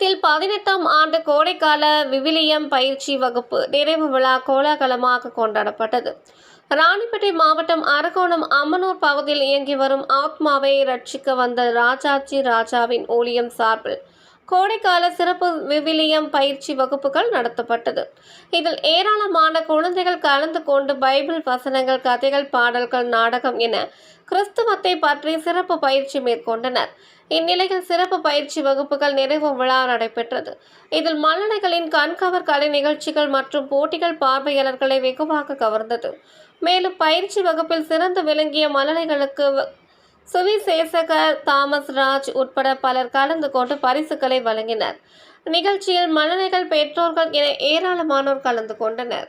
நிகழ்ச்சியில் பதினெட்டாம் ஆண்டு கோடைக்கால விவிலியம் பயிற்சி வகுப்பு நிறைவு விழா கோலாகலமாக கொண்டாடப்பட்டது. ராணிப்பேட்டை மாவட்டம் அரக்கோணம் அம்மனூர் பகுதியில் இயங்கி வரும் ஆத்மாவை ரட்சிக்க வந்த ராஜாஜி ராஜாவின் ஊழியம் சார்பில் கோடைக்கால சிறப்பு விவிலியம் பயிற்சி வகுப்புகள் நடத்தப்பட்டது. இதில் ஏராளமான குழந்தைகள் கலந்து கொண்டு பைபிள் வசனங்கள் கதைகள் பாடல்கள் நாடகம் என கிறிஸ்துவத்தை பற்றி சிறப்பு பயிற்சி மேற்கொண்டனர். இந்நிலையில் சிறப்பு பயிற்சி வகுப்புகள் நிறைவு விழா நடைபெற்றது. இதில் மல்லடைகளின் கண்கவர் கலை நிகழ்ச்சிகள் மற்றும் போட்டிகள் பார்வையாளர்களை வெகுவாக கவர்ந்தது. மேலும் பயிற்சி வகுப்பில் சிறந்து விளங்கிய மலனைகளுக்கு சுவிசேஷகர் தாமஸ் ராஜ் உட்பட பலர் கலந்து கொண்டு பரிசுகளை வழங்கினர். நிகழ்ச்சியில் மழலைகள் பெற்றோர்கள் என ஏராளமானோர் கலந்து கொண்டனர்.